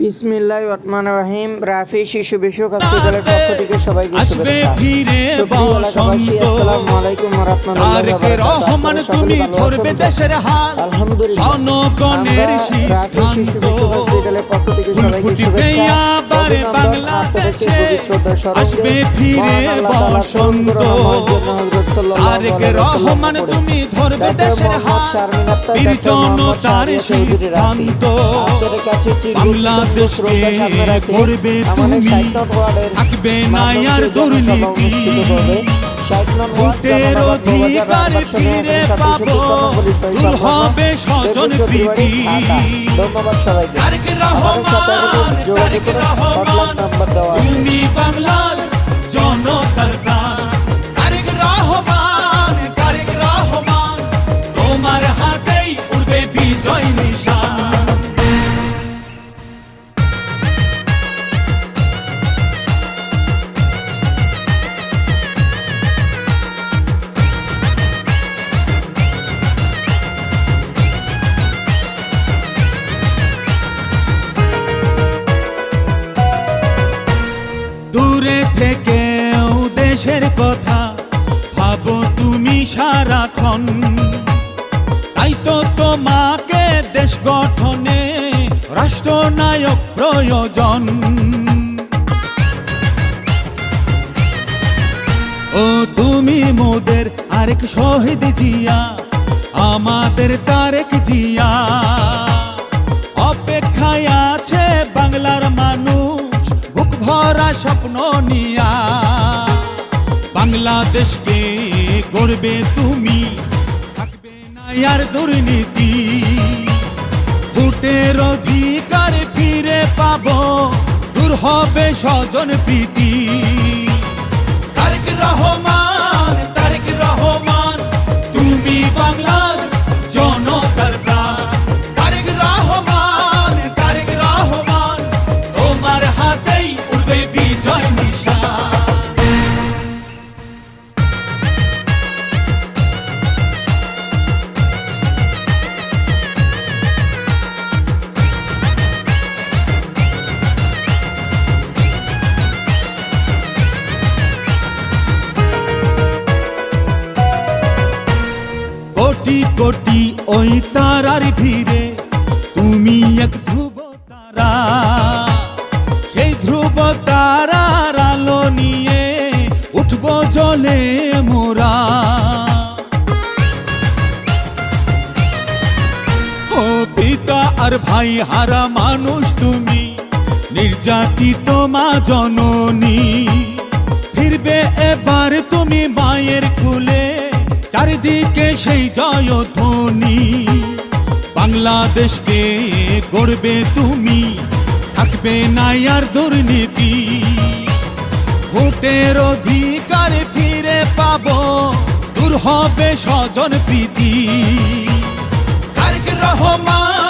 বিসমিল্লাহ রহমান রহিম। রাফি শিশু বিশ্বক হসপিটালের পক্ষ থেকে সবাইকে শুভেচ্ছা। ফিরে সুপ্রিয় এলাকাবাসী, বসন্ত। আসসালামু আলাইকুম ওয়া রাহমাতুল্লাহি ওয়া বারাকাতুহু। রহমান আপনারা সকলে তুমি ধরবে দেশের হাল। আলহামদুলিল্লাহ। জনগণের রাফি শিশু বিশ্বক হসপিটালের পক্ষ থেকে সবাইকে শুভেচ্ছা। বাংলাদেশে আসবে ফিরে বসন্ত। তারেক রহমান। তুমি ধরবে দেশের আক্তার, বীর জনতার। সিদ্ধান্ত বাংলাদেশকে করবে তুমি। থাকবে না আর দুর্নীতি। ভোটের অধিকার ফিরে পাবো দূর হবে স্বজন প্রীতি। ধন্যবাদ সবাইকে রহমান রহমান তুমি বাংলার বিজয় নিশান দূরে থেকেও দেশের কথা ভাবো তুমি সারাক্ষণ। তো তোমাকে দেশ গঠনে রাষ্ট্রনায়ক প্রয়োজন। ও তুমি মোদের আরেক শহীদ জিয়া, আমাদের তারেক জিয়া। অপেক্ষায় আছে বাংলার মানুষ, বুক ভরা স্বপ্ন নিয়া। বাংলাদেশকে গড়বে তুমি আর দুর্নীতি। ভোটের অধিকার ফিরে পাব। দূর হবে স্বজন প্রীতি। কোটি ওই তারার ভিড়ে, তুমি এক ধ্রুব তারা। সেই ধ্রুব তারার আলো নিয়ে উঠবো জলে মোরা। ও পিতা আর ভাই হারা মানুষ তুমি, নির্যাতিত মা জননী। ফিরবে এবার তুমি মায়ের চারিদিকে সেই জয় ধ্বনি। বাংলাদেশকে গড়বে তুমি, থাকবে না আর দুর্নীতি। ভোটের অধিকার ফিরে পাব, দূর হবে স্বজন প্রীতি। রহমান